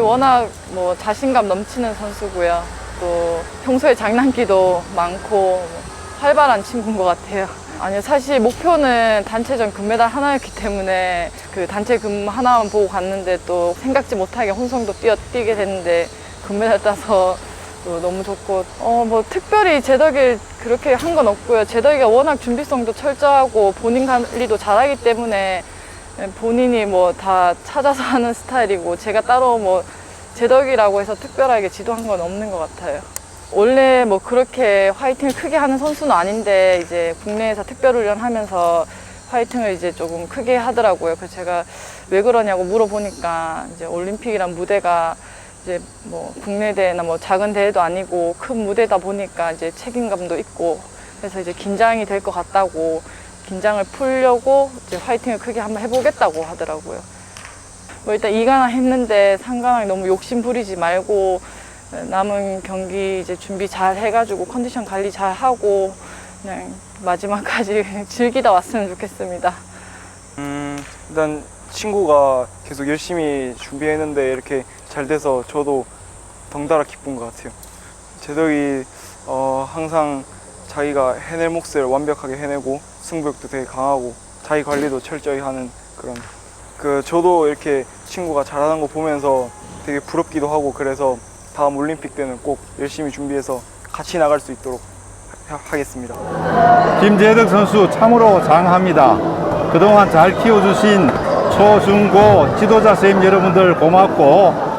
워낙 뭐 자신감 넘치는 선수고요. 또 평소에 장난기도 많고 뭐 활발한 친구인 것 같아요. 아니요, 사실 목표는 단체전 금메달 하나였기 때문에 그 단체 금 하나만 보고 갔는데 또 생각지 못하게 혼성도 뛰어 뛰게 됐는데 금메달 따서 또 너무 좋고 어 뭐 특별히 제덕이 그렇게 한 건 없고요. 제덕이가 워낙 준비성도 철저하고 본인 관리도 잘하기 때문에 본인이 뭐 다 찾아서 하는 스타일이고 제가 따로 뭐 제덕이라고 해서 특별하게 지도한 건 없는 것 같아요. 원래 뭐 그렇게 화이팅을 크게 하는 선수는 아닌데 이제 국내에서 특별훈련 하면서 화이팅을 이제 조금 크게 하더라고요. 그래서 제가 왜 그러냐고 물어보니까 이제 올림픽이란 무대가 이제 뭐 국내 대회나 뭐 작은 대회도 아니고 큰 무대다 보니까 이제 책임감도 있고 그래서 이제 긴장이 될 것 같다고 긴장을 풀려고 이제 화이팅을 크게 한번 해보겠다고 하더라고요. 뭐 일단 이관왕 했는데 상관왕 너무 욕심 부리지 말고 남은 경기 이제 준비 잘 해가지고 컨디션 관리 잘 하고 그냥 마지막까지 즐기다 왔으면 좋겠습니다. 음, 일단 친구가 계속 열심히 준비했는데 이렇게 잘 돼서 저도 덩달아 기쁜 것 같아요. 제덕이 어, 항상 자기가 해낼 몫을 완벽하게 해내고 승부욕도 되게 강하고 자기 관리도 철저히 하는 그런 그 저도 이렇게 친구가 잘하는 거 보면서 되게 부럽기도 하고 그래서 다음 올림픽 때는 꼭 열심히 준비해서 같이 나갈 수 있도록 하- 하겠습니다. 김재덕 선수 참으로 장합니다. 그동안 잘 키워주신 초, 중, 고 지도자 선생님 여러분들 고맙고